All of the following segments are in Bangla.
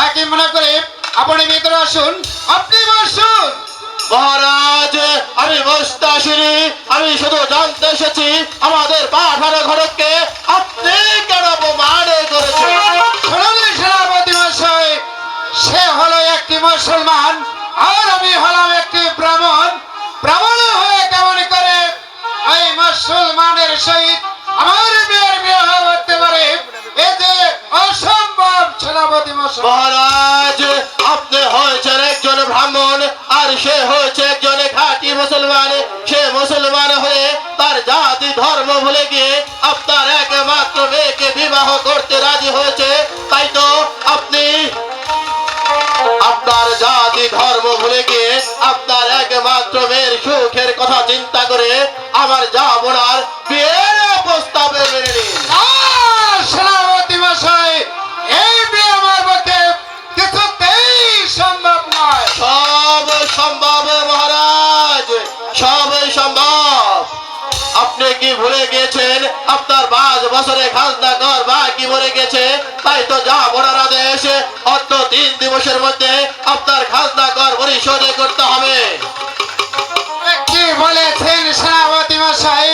তাকে মনে করে আপনি ভিতরে আসুন, আপনি বসুন। মহারাজ, আমি বসতে আসিনি, আমি শুধু জানতে এসেছি, আমাদের পাঠানো ঘরকে আপনি কেন অপমান মহারাজ আপনি হয়েছেন একজন ব্রাহ্মণ, আর সে হয়েছে একজন খাঁটি মুসলমান। সে মুসলমান হয়ে তার জাতি ধর্ম ভুলে গিয়ে আপনার একমাত্র মেয়েকে বিবাহ করতে রাজি হয়েছে। তাই তো আপনি আপনার জাতি ধর্ম ভুলে গিয়ে আপনার একমাত্র মেয়ের সুখের কথা চিন্তা করে আমার যা কি গেছেন আপনার পাঁচ বছরে খাজনা কর বা কি মরে গেছে। তাই তো যা বড়ার আদেশ অর্থ তিন দিবসের মধ্যে আপনার খাজনা কর পরিশোধ করতে হবে। কি বলেছেন সেনাপতি মশাই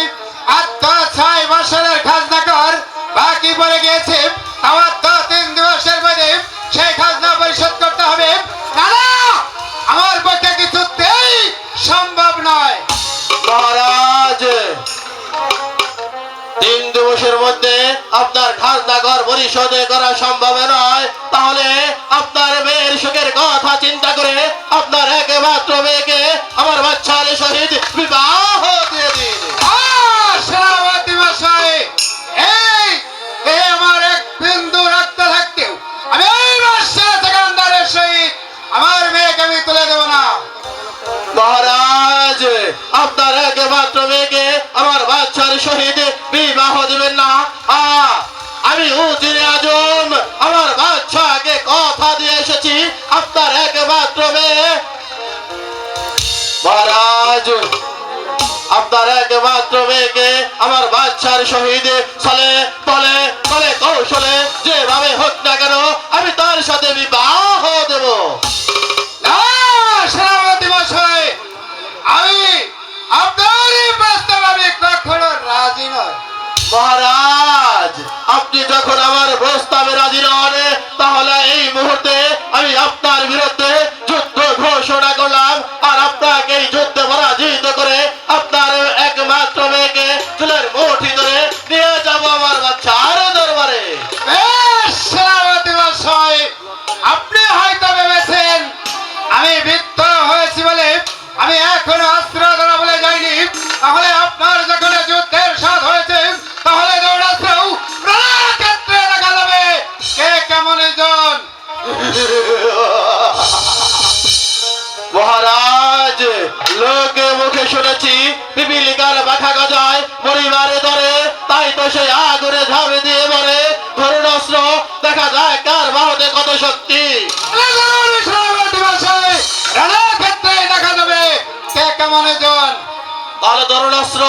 দিবসের মধ্যে আপনার খাজনা ঘর পরিশোধ করা সম্ভব নয়। তাহলে আপনার মেয়ের সুখের কথা চিন্তা করে আপনার একমাত্র মেয়েকে আমার বাচ্চার সহিত বিবাহ দিয়ে দিন। আমার মেয়েকে আমি তুলে দেবো না। মহারাজ আপনার একমাত্র মেয়েকে আপনার একমাত্র মেয়েকে আমার বাচ্চার শহীদ চলে, তলে তলে, কৌশলে যেভাবে হোক না কেন আমি তার সাথে বিবাহ দেবো। আপনি যখন আমার প্রস্তাবে রাজি নন, তাহলে এই মুহূর্তে আমি আপনার বিরুদ্ধে শুনেছি পিপিলিকার বাখা গজায় পরিবারে ধরে তাই তো সে আগুনে ঝাঁপে দিয়ে মরে। ধরুন অস্ত্র দেখা যায় কার বাহুতে কত শক্তি। দেখা যাবে কে কেমন জন তাহলে ধরুন অস্ত্র